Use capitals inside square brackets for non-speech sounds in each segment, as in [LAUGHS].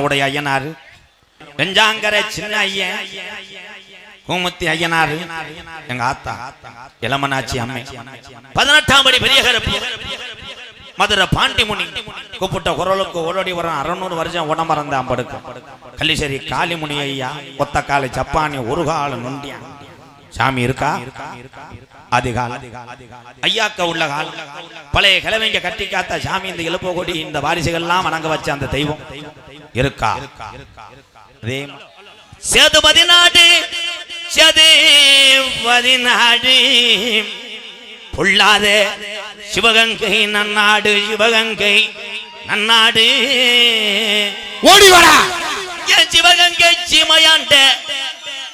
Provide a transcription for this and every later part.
உடைய ஐயனாரு வெஞ்சாங்கர சின்ன ஐயன் கூமுத்தி ஐயனாரு எங்க ஆத்தா இளமனாச்சி அம்மை. பதினெட்டாம் படி பெரிய மதுரை பாண்டிமுனி. கூப்பிட்ட குரலுக்கு ஓடோடி வரும் அறுநூறு வருஷம் உடம்பறந்த அம்படுக்கும் கள்ளிசேரி காளிமுனி ஐயா கொத்த காலை சப்பானி ஒரு கால நொண்டியா. சாமி இருக்கா? அதிகால. ஐயாக்க உள்ள கால. பழைய கிழமைங்க கட்டி காத்த சாமி இந்த இழுப்பு கொடி இந்த வாரிசுகள்லாம் வணங்க வச்ச அந்த தெய்வம். இருக்கா? சேதுபதி நாடு சேதுபதி நாடு பொல்லாத சிவகங்கை நன்னாடு சிவகங்கை நன்னாடு. ஓடி வாடா. என் சிவகங்கை சீமையாண்ட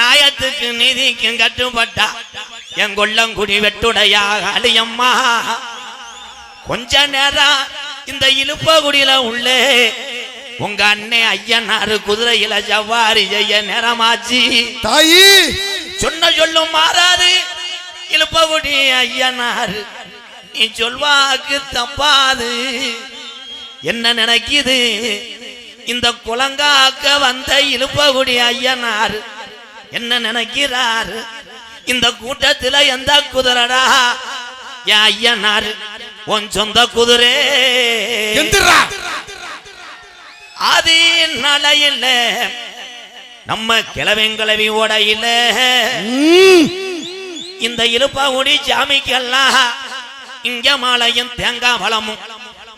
நாயத்துக்கு நீதிக்கும் கட்டுப்பட்டா. என் கொல்லங்குடி வெட்டுடையா அலியம்மா கொஞ்ச நேரம் இந்த இழுப்பகுடியில உள்ளே உங்க அண்ணே ஐயனாரு குதிரையில ஜவ்வாரி செய்ய நேரமாச்சு. தாயி! சொன்ன சொல்லும் மாறாது. இழுப்பகுடி ஐயனாரு நீ சொல்வாக்கு தப்பாது என்ன நினைக்குது? இந்த குலங்காக்க வந்த இழுப்பகுடி ஐயனார் என்ன நினைக்கிறார்? இந்த கூட்டத்துல எந்த குதிரடா? என் ஐயனார் உன் சொந்த குதிரை. அது நலையில நம்ம கிழவெங்கிழவி ஓடையில இந்த இழுப்பகுடி சாமிக்கெல்லாம் இங்க மாலையும் தேங்காய் பழமும்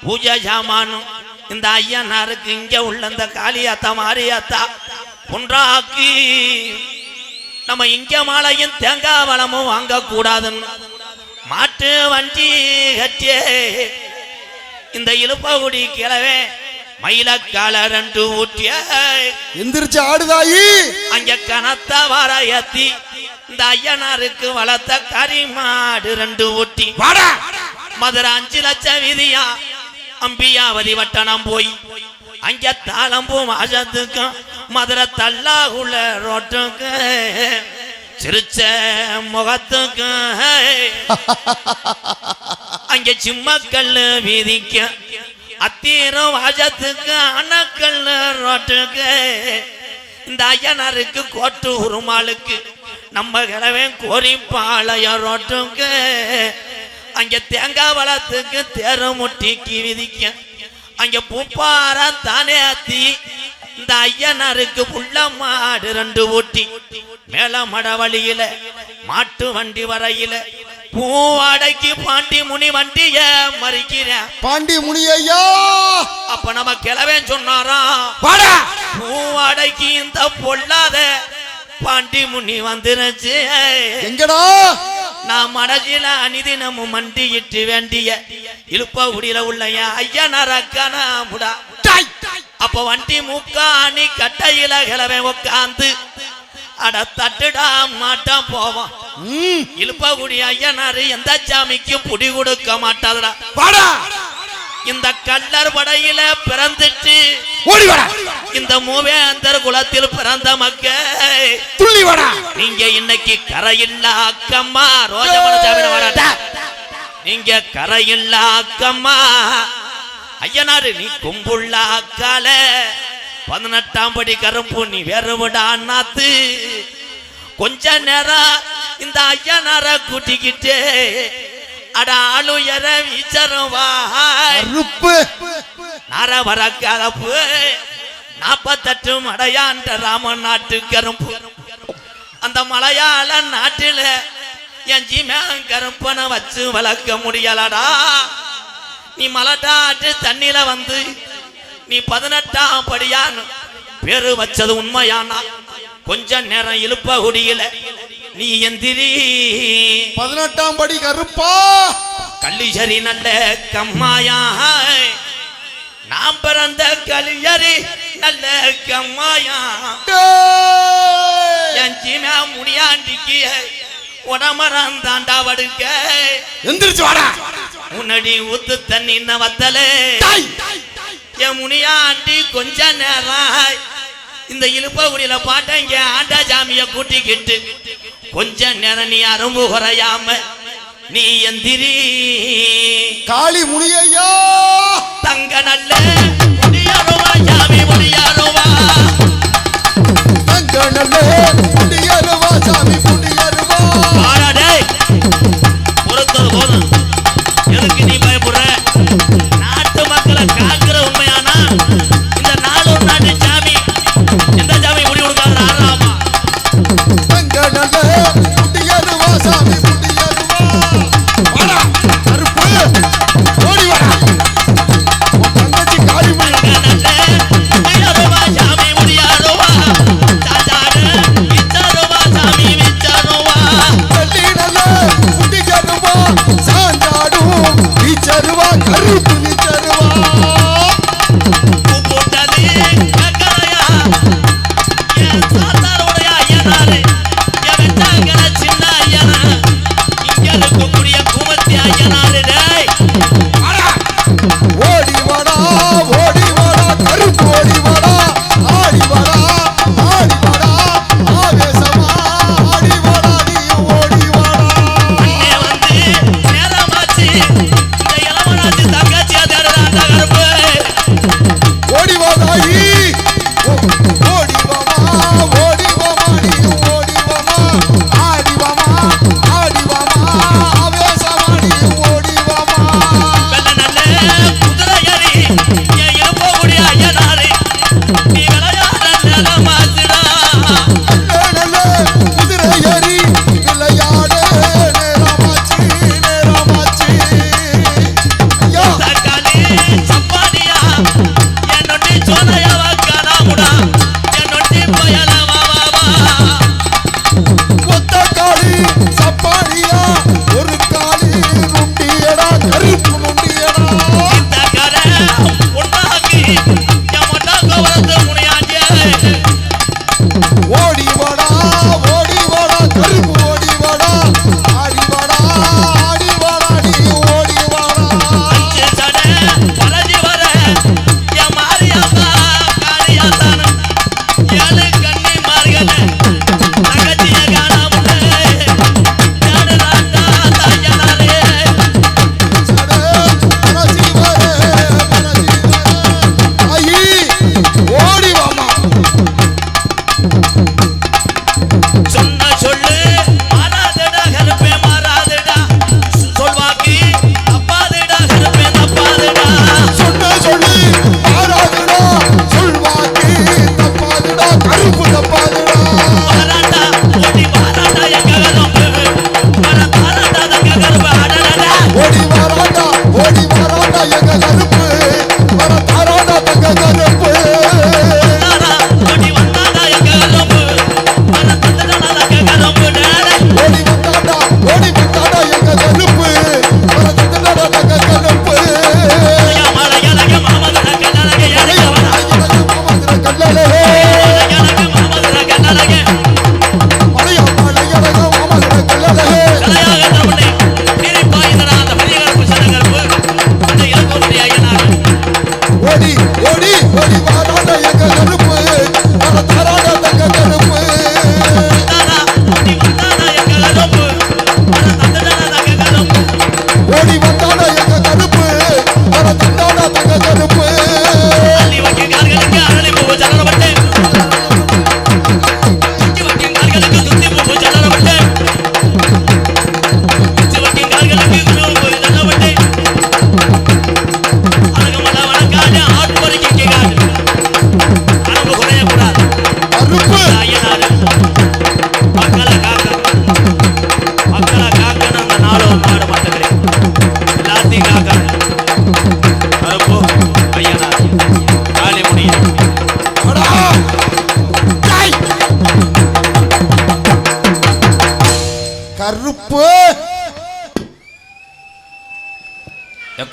பூஜை சாமானும் இந்த ஐயனாருக்கு இங்க உள்ள இந்த காளியாத்தா மாரியாத்தா ஒன்றாக்கி நம்ம இங்க மாலையும் தேங்காய் பழமும் வாங்க கூடாதுன்னு மாட்டு வண்டி கட்டியே இந்த இழுப்பகுடி கிழவே மயிலக்கால ரெண்டு ஊட்டிய எந்திரிச்சு ஆடு தாயி அங்க கனத்த வாராயத்தி இந்த ஐயனாருக்கு வளர்த்த கரிமாடு ரெண்டு ஊட்டி. வாடா. மதுரை அஞ்சு லட்சம் விதியா அம்பியாவதி வட்டணம் போய். அங்க தாளம்பூ மாசத்துக்கும் மதுரை தல்லாகுள்ள ரோட்டுக்கு சிரிச்ச முகத்துக்கும். [LAUGHS] அங்க சிம்மக்கல்லு வீதிக்க அத்தீரம் வாஜத்துக்கு அணக்கல் ரோட்டுக்கு. இந்த ஐயனாருக்கு கோட்டு உருமாளுக்கு நம்ம கிழவே கோரிப்பாளையம் ரோட்டுக்கு. அங்க தேங்காய் வளத்துக்கு தேரு முட்டிக்கு விதிக்க. அங்க பூப்பார தானே அத்தி. இந்த ஐயனாருக்கு புள்ள மாடு ரெண்டு ஊட்டி. மேல மட வழியில மாட்டு வண்டி வரையில பூவாடைக்கு பாண்டி முனி வண்டிய மறிக்கிறேன். பாண்டி முனி ஐயா அப்ப நம்ம கிளவேன் சொன்னாராம் வாடா! பூவாடைக்கு இந்த பொல்லாத பாண்டி முனி வந்துருச்சு. எங்கடா? நான் மனசில அனிதினமும் மண்டியிட்டு வேண்டிய இழுப்ப உடியில உள்ள என் ஐயனரக்கானா முடா. டாய்! அப்ப வண்டி முக்காணி கட்டையில கிளவே உட்காந்து அட தட்டுடா மாட்டான் போவான். இழுப்பகுடி ஐயனாரு எந்த சாமிக்கும் புடி கொடுக்க மாட்டாதுடா. வாடா. இந்த கல்லர் படையில பிறந்துட்டு இந்த மூவேந்தர் குலத்தில் பிறந்த மக்க துள்ளி வாடா. நீங்க இன்னைக்கு கரையில்ல அக்கம்மா ரோஜமன சாமி வராட்டா நீங்க கரையில்ல அக்கம்மா. ஐயனாரு நீ கும்புள்ள அக்கால பதினெட்டாம் படி கருப்பு நீ வெறுவிடா நாத்து கொஞ்ச நேரம் இந்த ஐயனார கூட்டிக்கிட்டு அட ஆளுயர வீச்சரும் வாய் அறுப்பு. நர வர கலப்பு நாப்பத்தெட்டு மடையாண்ட ராமன் நாட்டு கரும்பு. அந்த மலையாள நாட்டில என் ஜீமேன் கருப்பனை வச்சு வளர்க்க முடியலடா. நீ மலட்டாட்டு தண்ணில வந்து நீ பதினெட்டாம் படியான்னு பேரு வச்சது உண்மையானா? கொஞ்ச நேரம் இழுப்ப குடியில. நீ எந்திரி. பதினெட்டாம் படி கருப்பா. கள்ளிசரி நல்ல கம்மாயா நாம் பிறந்த கலியரி நல்ல கம்மாயா டேய். என் சீனா முனியாண்டிக்கு உடமரம் தாண்டா வடுக்க. எந்திரிச்சு வாடா. முன்னாடி ஊத்து தண்ணி வத்தல. டாய். என் முனியாண்டி கொஞ்ச நேரம் இந்த இழுப்பகுடியில பாட்டா இங்க ஆண்டா ஜாமிய கூட்டிக்கிட்டு கொஞ்ச நேரம் நீ அரும்பு குறையாம நீ எந்திரி. காளி முனியா தங்க நல்ல முடியாரோவா ஜாமி முடியாரோவா தங்க நல்ல தாரா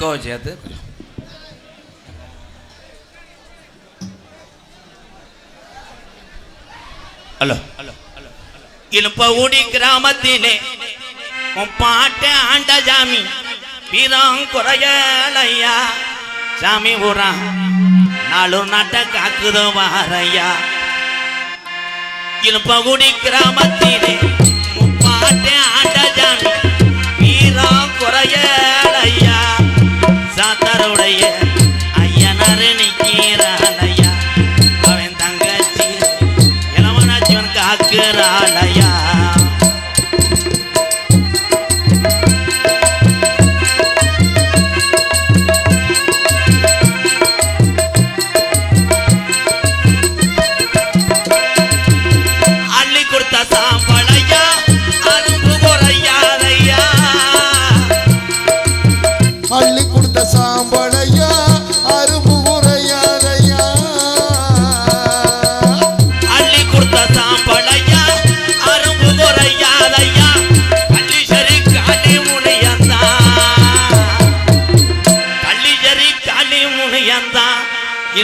பக்கம் சேர்த்து ஹலோ ஹலோ இழுப்பவுடி கிராமத்திலே உன் பாட்டு ஆண்ட சாமி வீரம் குறையலையா சாமி ஊரா நாலு நாட்ட காக்குதோ வாரையா இழுப்பகுடி கிராமத்திலே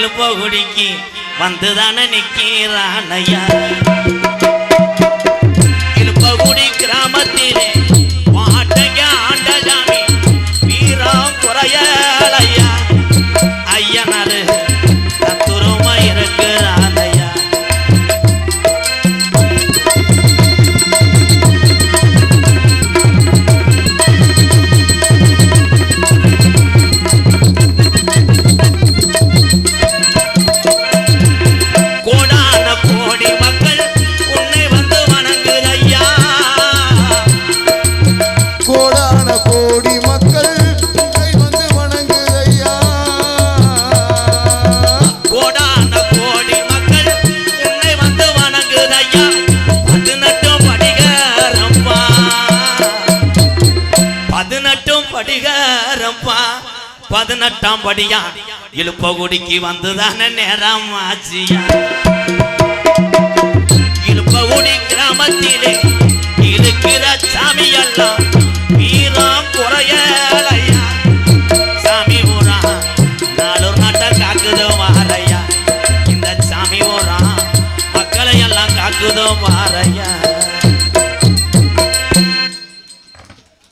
பால் போகுடிக்கு வந்துதானே நிற்கிறான் ஐயா. திருப்பகுடி கிராமத்திலே கோடான கோடி மக்கள் பதினெட்டும் படிகாரப்பா பதினெட்டாம் படியா? இழுப்பகுடிக்கு வந்துதான நேரம் ஆச்சியா? இழுப்பகுடி கிராமத்திலே